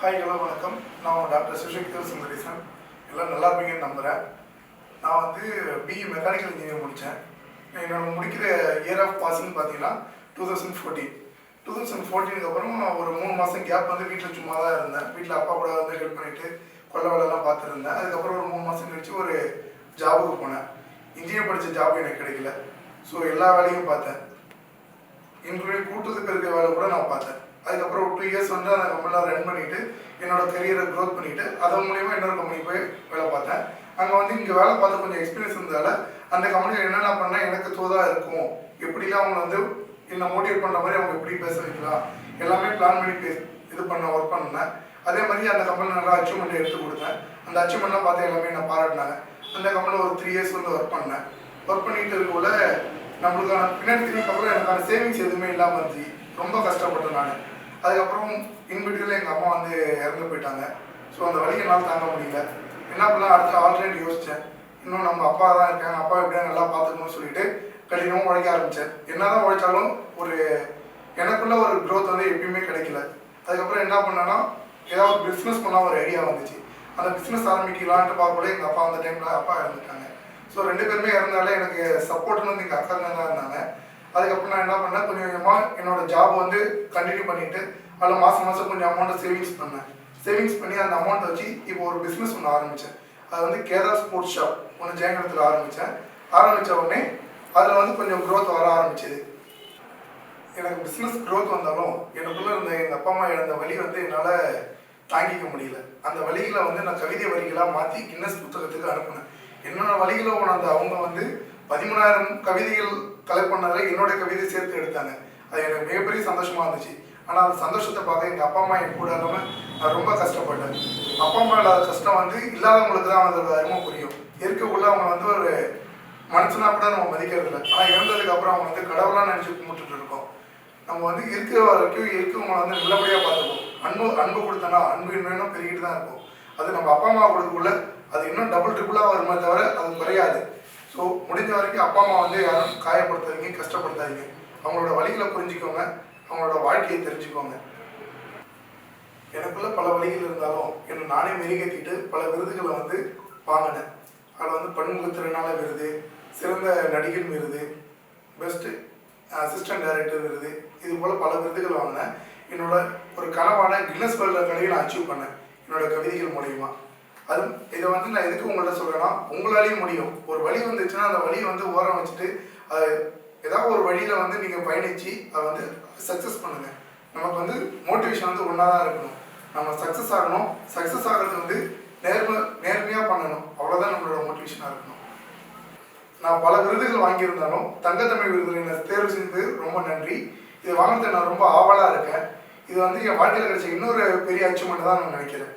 Hi hello வணக்கம். நான் doctor சுஷிக்தர் Sundaresan எல்லாம் நல்லா இருப்பீங்கன்னு நம்புகிறேன் நான் வந்து பிஇ மெக்கானிக்கல் இன்ஜினியர் முடித்தேன் என்னோட முடிக்கிற இயர் ஆஃப் பாசிங் பார்த்தீங்கன்னா two thousand fourteen two thousand ஃபோர்டீனுக்கு அப்புறம் ஒரு மூணு மாதம் கேப் வந்து வீட்டில் சும்மா தான் இருந்தேன். வீட்டில் அப்பா கூட வந்து ஹெல்ப் பண்ணிவிட்டு கொள்ள வேலைலாம் பார்த்துருந்தேன். அதுக்கப்புறம் ஒரு மூணு மாதம் கழிச்சு ஒரு ஜாபுக்கு போனேன். இன்ஜினியர் படித்த ஜாப் எனக்கு கிடைக்கல. ஸோ எல்லா வேலையும் பார்த்தேன். இன்க்ளூடிங் கூட்டத்துக்கு இருக்கிற வேலை கூட நான் பார்த்தேன். அதுக்கப்புறம் ஒரு டூ இயர்ஸ் வந்து அந்த கம்பெனியில் ரன் பண்ணிட்டு என்னோட கரியரை க்ரோத் பண்ணிட்டு அதன் மூலியமாக இன்னொரு கம்பெனி போய் வேலை பார்த்தேன். அங்கே வந்து இங்கே வேலை பார்த்து கொஞ்சம் எக்ஸ்பீரியன்ஸ் இருந்தால அந்த கம்பெனியில் என்னென்ன பண்ணால் எனக்கு தோதாக இருக்கும். எப்படிலாம் அவங்க வந்து என்னை மோட்டிவேட் பண்ணுற மாதிரி அவங்க எப்படி பேச வைக்கலாம் எல்லாமே பிளான் பண்ணி பேச இது பண்ண ஒர்க் பண்ணேன். அதே மாதிரி அந்த கம்பெனியில் நல்லா அச்சீவ்மெண்ட் எடுத்து கொடுத்தேன். அந்த அச்சீவ்மெண்ட்லாம் பார்த்து எல்லாமே என்ன பாராட்டினாங்க. அந்த கம்பெனியில் ஒரு த்ரீ இயர்ஸ் வந்து ஒர்க் பண்ணேன். ஒர்க் பண்ணிட்டு இருக்கக்குள்ள நம்மளுக்கான பின்னாடி திரும்பி அப்புறம் எனக்கான சேவிங்ஸ் எதுவுமே இல்லாமல் இருந்துச்சு. ரொம்ப கஷ்டப்பட்டேன் நான். அதுக்கப்புறம் இன்பிட்வீல எங்கள் அம்மா வந்து இறந்து போயிட்டாங்க. ஸோ அந்த வழியை என்னால் தாங்க முடியல. என்ன பண்ணலாம் அடுத்து ஆல்ரெடி யோசித்தேன் இன்னும் நம்ம அப்பா தான் இருக்காங்க. அப்பா எப்படியா நல்லா பார்த்துக்கணும்னு சொல்லிட்டு கடினமாக உழைக்க ஆரம்பித்தேன் என்ன தான் உழைச்சாலும் ஒரு எனக்குள்ள ஒரு க்ரோத் வந்து எப்பயுமே கிடைக்கல. அதுக்கப்புறம் என்ன பண்ணேன்னா ஏதாவது பிஸ்னஸ் பண்ணால் ஒரு ஐடியா வந்துச்சு. அந்த பிஸ்னஸ் ஆரம்பிக்கலான்ட்டு பார்க்கல எங்கள் அப்பா அந்த டைமில் அப்பா இறந்துட்டாங்க. ஸோ ரெண்டு பேருமே இறந்தாலே எனக்கு சப்போர்ட்னு வந்து எங்கள் அக்கா தான் இருந்தாங்க. அதுக்கப்புறம் நான் என்ன பண்ணேன் கொஞ்சம் கொஞ்சமாக என்னோட ஜாப் வந்து கண்டினியூ பண்ணிட்டு அதில் மாதம் மாதம் கொஞ்சம் அமௌண்ட்டை சேவிங்ஸ் பண்ணேன். சேவிங்ஸ் பண்ணி அந்த அமௌண்ட்டை வச்சு இப்போ ஒரு பிஸ்னஸ் ஒன்று ஆரம்பித்தேன் அது வந்து கேதா ஸ்போர்ட்ஸ் ஷாப் ஒன்று ஜெயங்கலத்தில் ஆரம்பித்தேன் ஆரம்பித்த உடனே அதில் வந்து கொஞ்சம் க்ரோத் வர ஆரம்பிச்சது. எனக்கு பிஸ்னஸ் க்ரோத் வந்தாலும் எனக்குள்ளே இருந்த எங்கள் அப்பா அம்மா இழந்த வழி வந்து என்னால் தாங்கிக்க முடியல. அந்த வழிகளை வந்து நான் கவிதை வரிகளாக மாற்றி கின்னஸ் புத்தகத்துக்கு அனுப்புனேன். என்னென்ன வழிகளை உணர்ந்த அவங்க வந்து பதிமூணாயிரம் கவிதைகள் கலெக்ட் பண்ணதில் என்னோட கவிதை சேர்த்து எடுத்தாங்க. அது எனக்கு மிகப்பெரிய சந்தோஷமா இருந்துச்சு. ஆனால் அந்த சந்தோஷத்தை பார்க்க எங்கள் அப்பா அம்மா என் கூட இல்லாமல் நான் ரொம்ப கஷ்டப்பட்டேன். அப்பா அம்மா இல்லாத கஷ்டம் வந்து இல்லாதவங்களுக்கு தான் அதோட அருமை புரியும். இருக்கக்குள்ள அவங்க வந்து ஒரு மனுஷனா கூட நம்ம மதிக்கிறது இல்லை ஆனால் இறந்ததுக்கு அப்புறம் அவங்க வந்து கடவுளாக நினச்சி கும்பிட்டுட்டு இருக்கோம். நம்ம வந்து இருக்கிற வரைக்கும் இருக்கவங்களை வந்து நல்லபடியாக பார்த்துப்போம். அன்பு அன்பு கொடுத்தனா அன்பு இன்னும் பெருகிட்டு தான் இருக்கும். அது நம்ம அப்பா அம்மா கொடுக்குள்ள அது இன்னும் டபுள் ட்ரிபிளாக வருமே தவிர அது குறையாது. ஸோ முடிஞ்ச வரைக்கும் அப்பா அம்மா வந்து யாரும் காயப்படுத்தாதீங்க கஷ்டப்படுத்தாதீங்க. அவங்களோட வழிகளை புரிஞ்சுக்கோங்க. அவங்களோட வாழ்க்கையை தெரிஞ்சுக்கோங்க. எனக்குள்ள பல வழிகள் இருந்தாலும் என்னை நானே மெருகேற்றிட்டு பல விருதுகளை வந்து வாங்கினேன். அதில் வந்து பன்முகத்திறனால விருது சிறந்த நடிகர் விருது பெஸ்ட்டு அசிஸ்டன்ட் டைரக்டர் விருது இது போல் பல விருதுகள் வாங்கினேன். என்னோட ஒரு கனவான கின்னஸ் வேர்ல்ட் கடையை நான் அச்சீவ் பண்ணேன். என்னோட கவிதைகள் மூலயமா. அது இதை வந்து நான் எதுக்கு உங்கள்ட்ட சொல்கிறேன்னா உங்களாலேயும் முடியும். ஒரு வழி வந்துச்சுன்னா அந்த வழியை வந்து ஓரம் வச்சுட்டு அது ஏதாவது ஒரு வழியில் வந்து நீங்கள் பயணித்து அதை வந்து சக்ஸஸ் பண்ணுங்கள் நமக்கு வந்து மோட்டிவேஷன் வந்து ஒன்றா தான் இருக்கணும். நம்ம சக்ஸஸ் ஆகணும். சக்ஸஸ் ஆகிறது வந்து நேர்ம நேர்மையாக பண்ணணும். அவ்வளோதான் நம்மளோட மோட்டிவேஷனாக இருக்கணும். நான் பல விருதுகள் வாங்கியிருந்தாலும் தங்கத்தமிழ் விருது என்னை தேர்வு செய்தது ரொம்ப நன்றி. இது வாங்கினது நான் ரொம்ப ஆவலாக இருக்கேன். இது வந்து என் வாழ்க்கையில் கிடைச்ச இன்னொரு பெரிய அச்சீவ்மெண்ட் தான் நான் நினைக்கிறேன்.